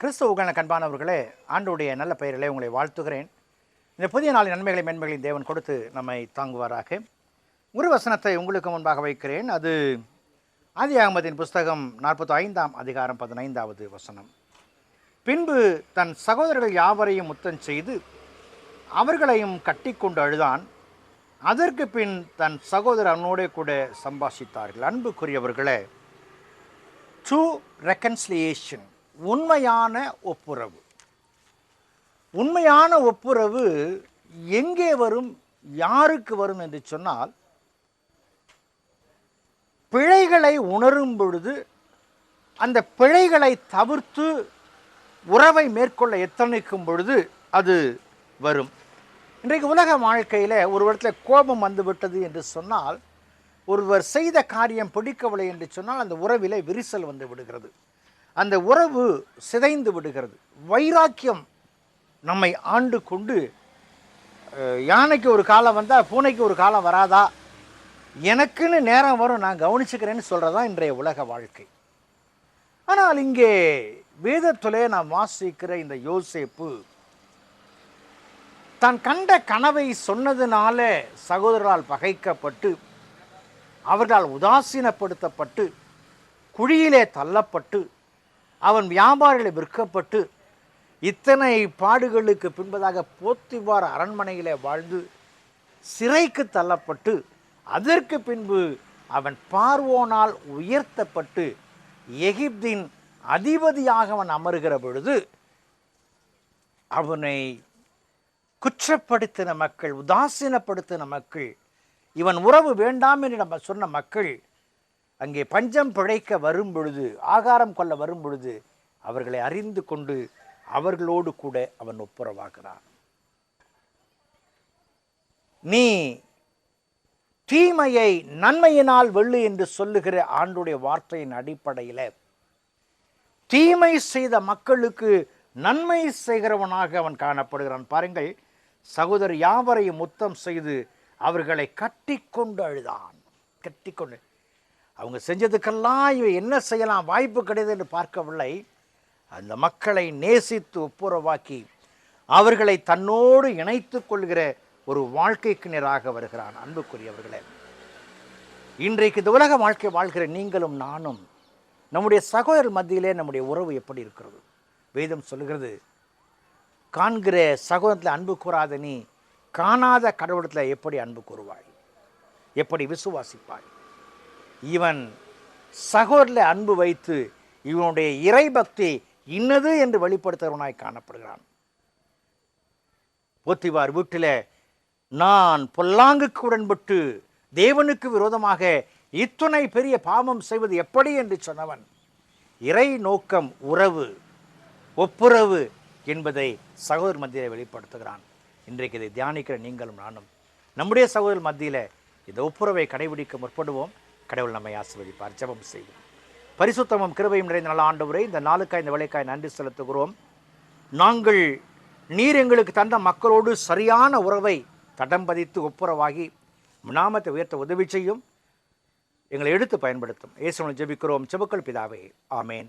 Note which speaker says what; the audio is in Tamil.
Speaker 1: கிறிஸ்துவுக்கான கண்பானவர்களே ஆண்டுடைய நல்ல பெயரிலே உங்களை வாழ்த்துகிறேன். இந்த புதிய நாளின் நன்மைகளை மேன்மைகளையும் தேவன் கொடுத்து நம்மை தாங்குவாராக. ஒரு வசனத்தை உங்களுக்கு முன்பாக வைக்கிறேன். அது ஆதி அகமதின் புஸ்தகம் நாற்பத்தி ஐந்தாம் அதிகாரம் பதினைந்தாவது வசனம். பின்பு தன் சகோதரர்கள் யாவரையும் முத்தம் செய்து அவர்களையும் கட்டிக்கொண்டு அழுதான். அதற்கு பின் தன் சகோதரர் கூட சம்பாஷித்தார்கள். அன்புக்குரியவர்களே ட்ரூ ரெக்கன்சிலியேஷன் உண்மையான ஒப்புரவு. உண்மையான ஒப்புரவு எங்கே வரும் யாருக்கு வரும் என்று சொன்னால் பிழைகளை உணரும் பொழுது அந்த பிழைகளை தவிர்த்து உறவை மேற்கொள்ள எத்தனைக்கும் பொழுது அது வரும். இன்றைக்கு உலக வாழ்க்கையில் ஒரு இடத்துல கோபம் வந்துவிட்டது என்று சொன்னால் ஒருவர் செய்த காரியம் பிடிக்கவில்லை என்று சொன்னால் அந்த உறவிலே விரிசல் வந்து விடுகிறது. அந்த உறவு சிதைந்து விடுகிறது. வைராக்கியம் நம்மை ஆண்டு கொண்டு யானைக்கு ஒரு காலம் வந்தால் பூனைக்கு ஒரு காலம் வராதா? எனக்குன்னு நேரம் வரும் நான் கவனிச்சுக்கிறேன்னு சொல்கிறது தான் இன்றைய உலக வாழ்க்கை. ஆனால் இங்கே வேதத்திலே நான் வாசிக்கிற இந்த யோசேப்பு தான் கண்ட கனவை சொன்னதுனால சகோதரரால் பகைக்கப்பட்டு அவர்களால் உதாசீனப்படுத்தப்பட்டு குழியிலே தள்ளப்பட்டு அவன் வியாபாரிகளை விற்கப்பட்டு இத்தனை பாடுகளுக்கு பின்பதாக போத்திவார் அரண்மனையிலே வாழ்ந்து சிறைக்கு தள்ளப்பட்டு அதற்கு பின்பு அவன் பார்வோனால் உயர்த்தப்பட்டு எகிப்தின் அதிபதியாக அவன் அமருகிற பொழுது அவனை குற்றப்படுத்தின மக்கள் உதாசீனப்படுத்தின மக்கள் இவன் உறவு வேண்டாம் என்று நம்ம சொன்ன மக்கள் அங்கே பஞ்சம் பிழைக்க வரும் பொழுது ஆகாரம் கொள்ள வரும் பொழுது அவர்களை அறிந்து கொண்டு அவர்களோடு கூட அவன் ஒப்புரவாகிறான். நீ தீமையை நன்மையினால் வெள்ளு என்று சொல்லுகிற ஆண்டுடைய வார்த்தையின் அடிப்படையில் தீமை செய்த மக்களுக்கு நன்மை செய்கிறவனாக அவன் காணப்படுகிறான். பாருங்கள் சகோதரர் யாவரையும் முத்தம் செய்து அவர்களை கட்டிக்கொண்டு அழுதான். கட்டிக்கொண்டு அவங்க செஞ்சதுக்கெல்லாம் இவன் என்ன செய்யலாம் வாய்ப்பு கிடையாது என்று பார்க்கவில்லை. அந்த மக்களை நேசித்து ஒப்புரவாக்கி அவர்களை தன்னோடு இணைத்து கொள்கிற ஒரு வாழ்க்கைக்கு நேராக வருகிறான் அன்புக்குரியவர்களே. இன்றைக்கு இந்த உலக வாழ்க்கை வாழ்கிற நீங்களும் நானும் நம்முடைய சகோதரர் மத்தியிலே நம்முடைய உறவு எப்படி இருக்கிறது? வேதம் சொல்லுகிறது காண்கிற சகோதரத்தில் அன்பு கூறாத நீ காணாத கடவுளத்தில் எப்படி அன்பு கூறுவாய்? எப்படி விசுவாசிப்பாய்? இவன் சகோதரில் அன்பு வைத்து இவனுடைய இறைபக்தி இன்னது என்று வெளிப்படுத்துகிறவனாய் காணப்படுகிறான். போத்திவார் வீட்டில் நான் பொல்லாங்குக்கு உடன்பட்டு தேவனுக்கு விரோதமாக இத்துணை பெரிய பாவம் செய்வது எப்படி? என்று சொன்னவன் இறை நோக்கம் உறவு ஒப்புரவு என்பதை சகோதரர் மத்தியில் வெளிப்படுத்துகிறான். இன்றைக்கு இதை தியானிக்கிற நீங்களும் நானும். நம்முடைய சகோதரர் மத்தியில் இந்த ஒப்புரவை கடைபிடிக்க முற்படுவோம். கடவுள் நம்மை ஆசிர்வதிப்பார். ஜபம் செய்வோம். பரிசுத்தமும் கிருபையும் நிறைந்த நல்ல ஆண்டவரை இந்த நாளுக்காய் இந்த வேலைக்காய் நன்றி செலுத்துகிறோம். நாங்கள் நீர் எங்களுக்கு தந்த மக்களோடு சரியான உறவை தடம் பதித்து ஒப்புரவாகி நாமத்தை உயர்த்த உதவி செய்யும். எங்களை எடுத்து பயன்படுத்தும். இயேசுவனை ஜெபிக்கிறோம். செபுக்கள் பிதாவே. ஆமேன்.